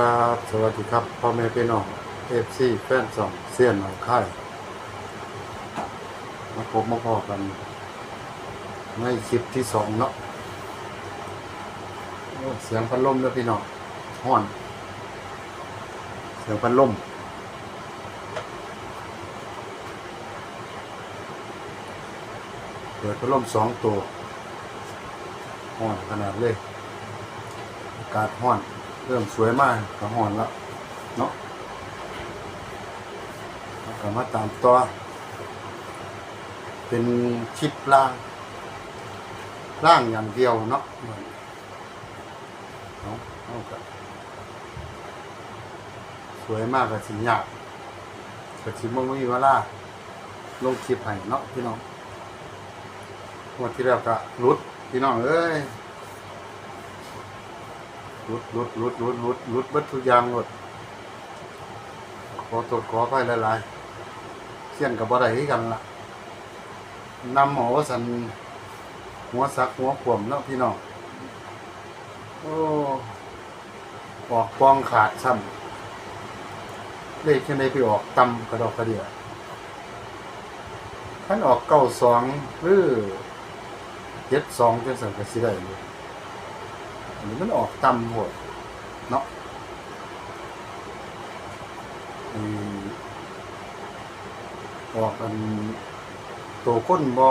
ครับ สวัสดีครับพ่อแม่พี่น้องเอฟซีแฟนสองเสียนหนองค่ายมาพบมาพอกันในคลิปที่สองเนาะเสียงพัดลมด้วยพี่น้องห้อน เสียงพัดลมเปิดพัดลมสองตัวห้อนขนาดเลย อากาศห้อน เริ่มสวยมากก็ห้อนแล้วเนาะแล้วก็มาตามตัว เป็นชิปล่าง ล่างอย่างเดียวเนาะเหมือนเนาะเอาก็สวยมากกับสีหยาบกับสีม่วงมีเวลาลงคลิปให้เนาะพี่น้องงวันที่แล้วก็รุดพี่น้องเอ้ย รุดรุดรุดรุดรุดรุดเบัดทุกอย่างหมดขอตรวจขอไปหลายๆเสี่ยนกับบ่ได้คือกันล่ะนำหมอสันหัวสักหัวขวมเนาะพี่น้องโอ้ออกปองขาดซ้ำเลขที่ไหนไปออกตำกระดอกกระเดียท่านออกเก้าสองหรือเจ็ดสองจังสันกสิได้เลย อันนี้มันออกต่ำหมดเนาะออกอันตัวก้นบอ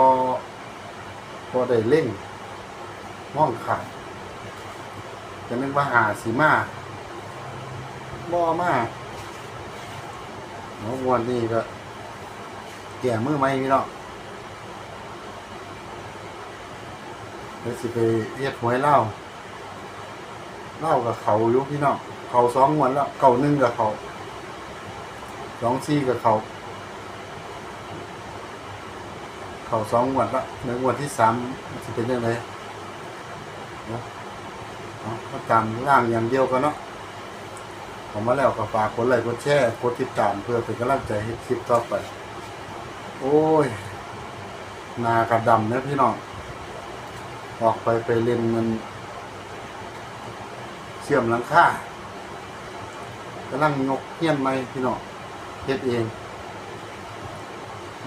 บอได้เล่งม่องขาดจะนึกว่าหาสีมาบอมาเนาะวันนี้ก็แก่มือไหมพี่เนาะเดี๋ยวสิไปเรียกหวยเล่า เล่ากับเขาอยู่พี่น้องเขาสองวันแล้วเก่าหนึ่งกับเขาสองซี่กับเขา เขาสองวันละในวันที่สามจะเป็นยังไงเนาะเอาก็ตามร่างอย่างเดียวกันเนาะผมมาแล้วก็ฝากกดไลค์กดแชร์กดติดตามเพื่อเป็นกำลังใจให้คลิปต่อไป โอ้ย นากระดำนะพี่น้องออกไปไปเล่นมัน เชื่อมหลังคากำลังยกเฮี้ยนไหมพี่น้องเฮ็ดเอง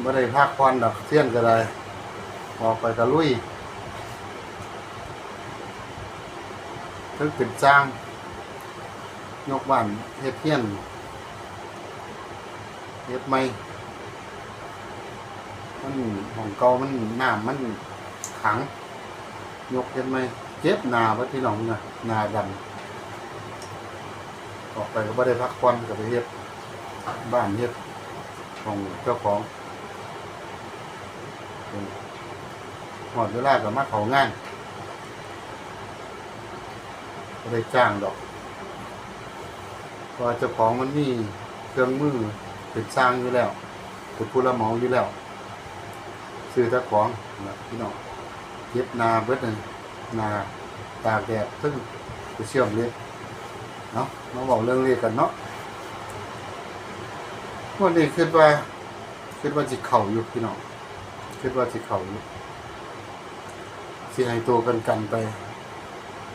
บ่ได้พักผ่อนดอกเสี้ยนก็ได้ออกไปกะลุยถึงเป็นจ้าง ยกบ้านเฮ็ดเฮี้ยนเฮ็ดไหมมันของเก่ามันหน้ำมันขัง ยกเฮ็ดไหมเจ็บหนาว่าพี่น้องนะหนาดำ ออกไปก็ไม่ได้พักผ่อนกับไปเฮ็ดบ้านเฮ็ดของเจ้าของหอดเวลากับมาเขางานก็ได้จ้างดอกเพราะว่าเจ้าของมันมีเครื่องมือเป็นสร้างอยู่แล้วเป็นผู้รับเหมาอยู่แล้ว ซื้อเจ้าของนะพี่น้องเย็บนาเบิดหนั่นนาตากแดดซึ่งไปเชื่อมเล็บ เนาะมาบอกเรื่องเรียกันเนาะวันนี้คิดว่าคิดว่าจิเข่าอยู่พี่น้องคิดว่าจิเข่าอยู่สิให้ตัวกันกันไป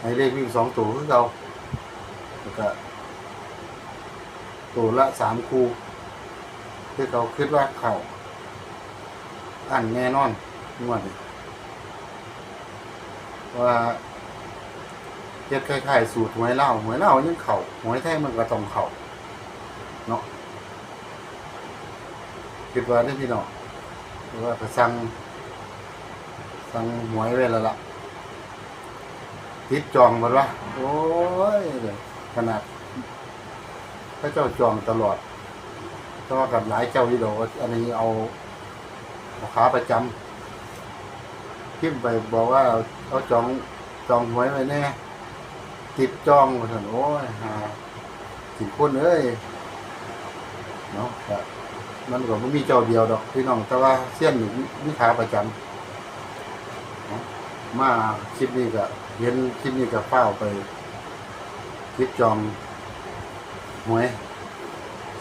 ให้เลขวิ่งสองตัวคือเราแล้วก็ตัวละสามคูคือเขาคิดว่าเข่าอันแน่นอนงวดนี้ว่า ฮ็ดคล้ายๆสูตรหวยเล่าหวยเล่ายังเข่าหวยไทยมันก็ต้องเข่าเนาะคิดว่าได้พี่น้องว่าก็สั่งสั่งหวยไว้แล้วล่ะติดจองหมดวะโอ้ยขนาดพระเจ้าจองตลอดแต่ว่ากับหลายเจ้าที่ดอกอันนี้เอาขาประจำพิมพ์ไปบอกว่าเอาเอาจองจองหวยไว้แน่ ติดจองหมาถนโอ้ยหาสิคนเอ้ยเนาะก็มันก็ไม่มีเจ้าเดียวดอกพี่น้องแต่ว่าเสี้ยนนี่มีขาประจำเนาะมาคลิปนี้ก็เห็นคลิปนี้ก็เฝ้าไปคิดจองหวย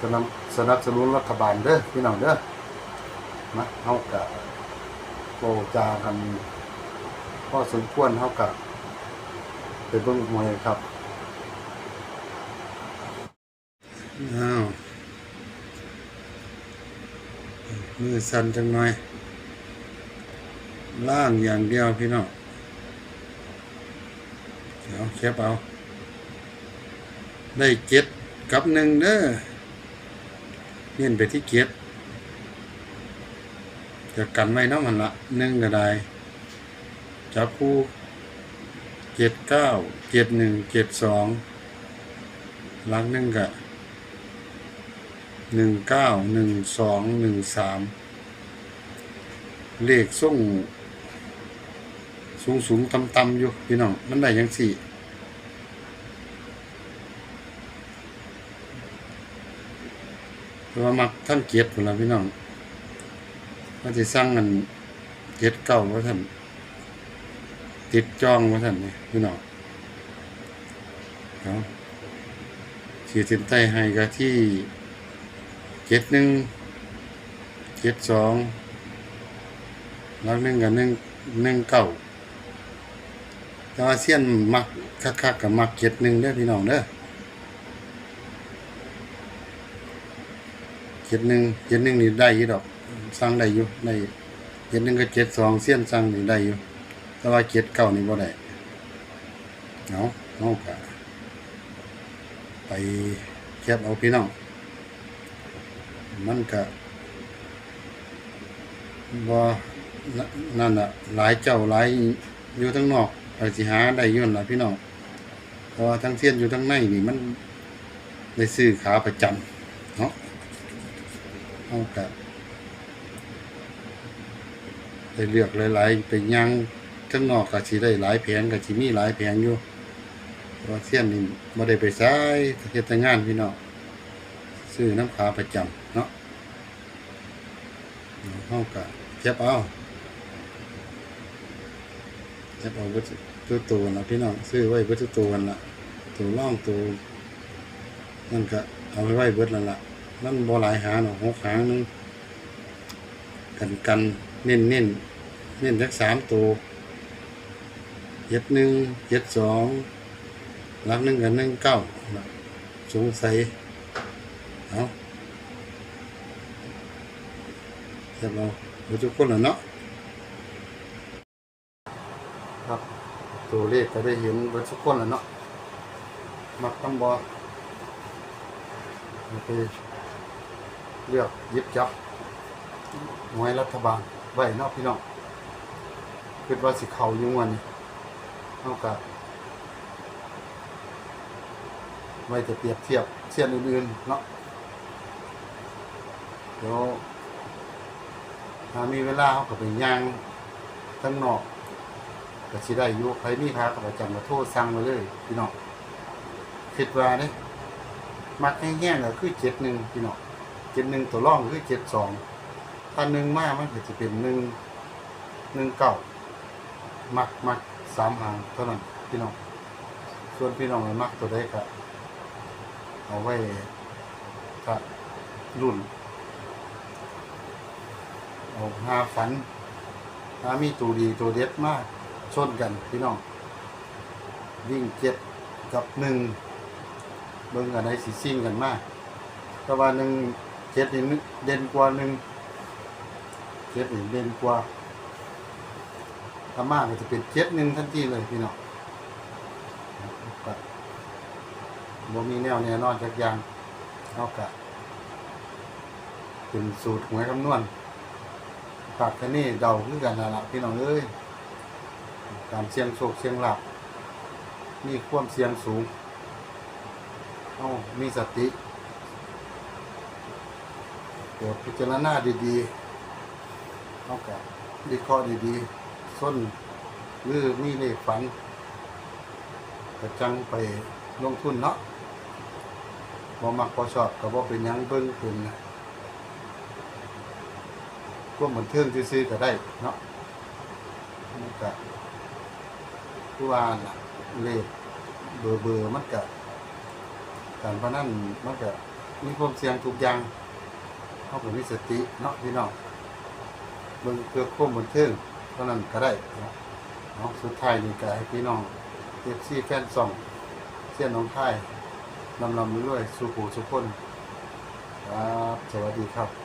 สนับสนับสนุนรัฐบาลเด้อพี่น้องเด้อนะเฮากับโปรจากันพอสมควรเฮากับ ไปเบิ่งมวยครับอ้าวมือสั่นจังหน่อยล่างอย่างเดียวพี่น้องเดี๋ยวแคปเอา ได้เจ็ดกับหนึ่งเด้อเน้นไปที่เจ็ดจะกันไว้น้องมันละหนึ่งก็ได้จับคู่ เจ็ดเก้าเจ็ดหนึ่งเจ็ดสองหลังหนึ่งก็หนึ่งเก้าหนึ่งสองหนึ่งสามเลขส่งสูงสูงต่ำต่ำๆอยู่พี่น้องมันได้ยังสี่เพระว่ามักท่านเกียรติพุ่นละพี่น้องว่าจะสร้างเงินเกียรติเก่าว่าท่าน ติดจ้องว่าท่านนี่พี่น้องเอาขีดเส้นใต้ให้ก็ที่เจ็ดหนึ่งเจ็ดสองแล้วหนึ่งกับหนึ่งหนึ่งเก้าแต่ว่าเสี้ยนมักคักๆกับมักเจ็ดหนึ่งเด้อพี่น้องเด้อเจ็ดหนึ่งเจ็ดหนึ่งนี่ได้ยู่ดอกสั่งได้อยู่ได้เจ็ดหนึ่งก็เจ็ดสองเสี้ยนสั่งนี่ได้อยู่ แต่ว่าเจ็ดเก้านี่บ่ได้เอาเอากะไปแคบเอาพี่น้อง มันกะบ่นนั่นน่ะหลายเจ้าหลายอยู่ทั้งนอกไปสิหาได้อยุ่นนล่ะพี่น้องเพราะว่าทั้งเสี้ยนอยู่ทั้งในนี่มันได้ซื้อขาประจำเนาะเอากะได้เลือกหลายๆไปย่าง ข้างนอกก็สิได้หลายแผงก็สิมีหลายแผงอยู่เพราะเสี้ยนนี่บ่ได้ไปใช้เฮ็ดแต่งานพี่น้องซื้อน้ำขาประจำเนาะเฮาก็เก็บเอาเก็บเอาเบิดตัวตัวนะพี่น้องซื้อไว้เบิดตัวตัวนั่นล่ะตัวร่องตัวนั่นก็เอาไว้ไว้เบิดนั่นละมันบ่หลายหางหรอหกหางนึงกันกันเน้นเน้นเน้นสักสามตัว เจ็ดหนึ่งเจ็ดสองหลักหนึ่งกับหนึ่งเก้าสงสัยเอาเรียบเราเราทุกคนแล้วเนาะครับตัวเลขก็ได้เห็นเบิดทุกคนแล้วเนาะมักต้องบอไปเลือกยิบจับหน่วยรัฐบาลไว้เนอกพี่น้องคิดว่าสิเขาอยู่วันนี้ เท่ากับไว้จะเปรียบเทียบเสียนอื่นๆเนาะเดี๋ยวถ้ามีเวลาเขาก็ไปย่างทั้งนอกก็สิได้อยู่ใครมีค้ากับประจำมาโทษสั่งมาเลย พี่น้องคิดว่าเนี่ยมักแห้งๆก็คือเจ็ดหนึ่งพี่น้องเจ็ดหนึ่งตัวร่องคือเจ็ดสองถ้าหนึ่งมากมันก็จะเป็นหนึ่งหนึ่งเก้ามักมัก สามหางเท่านั้นพี่น้อง ส่วนพี่น้องมักตัวได้ก็เอาไว้ถ้ารุ่น เอาหาฝันหามีตัวดีตัวเด็ดมากชนกันพี่น้อง วิ่งเจ็ดกับหนึ่งเบิ่งอะไรสีซิ่งกันมากแต่ว่าหนึ่งเจ็ดนี่เด่นกว่าหนึ่งเจ็ดนี่เด่นกว่า ถ้ามากก็จะเป็นเจ็ดหนึ่งทันทีเลยพี่น้องก็บ่มีแนวแน่นอนจากยางเอากะเป็นสูตรหวยคำนวณปากแค่นี้เดาคือกันนั่นละพี่น้องเอ้ยการเสียงโชคเสียงหลับมีความเสียงสูงเอามีสติโปรดพิจารณาดีๆเอากับวิเคราะห์ดีๆ ส้นหรือมีเลขฝันกระจังไปลงทุนเนาะบ่มักพอชอบก็บ่เป็นหยังเบิ่งเป็นก็เหมือนเทิงซื่อๆก็ได้เนาะมันก็ผู้ว่าน่ะเลขเบอร์เบอร์มันก็การพนันมันก็มีความเสี่ยงทุกอย่างเขาผมมีสติเนาะพี่น้องเบิ่งเพื่อควบบันเทิงเท่านั้นก็ได้เนาะเนาะสุดท้ายนี่ก็ให้พี่น้องเอฟซีแฟนซองเสียนน้องไทยนำลำเรื่อยสู่ผู้สุคนครับสวัสดีครับ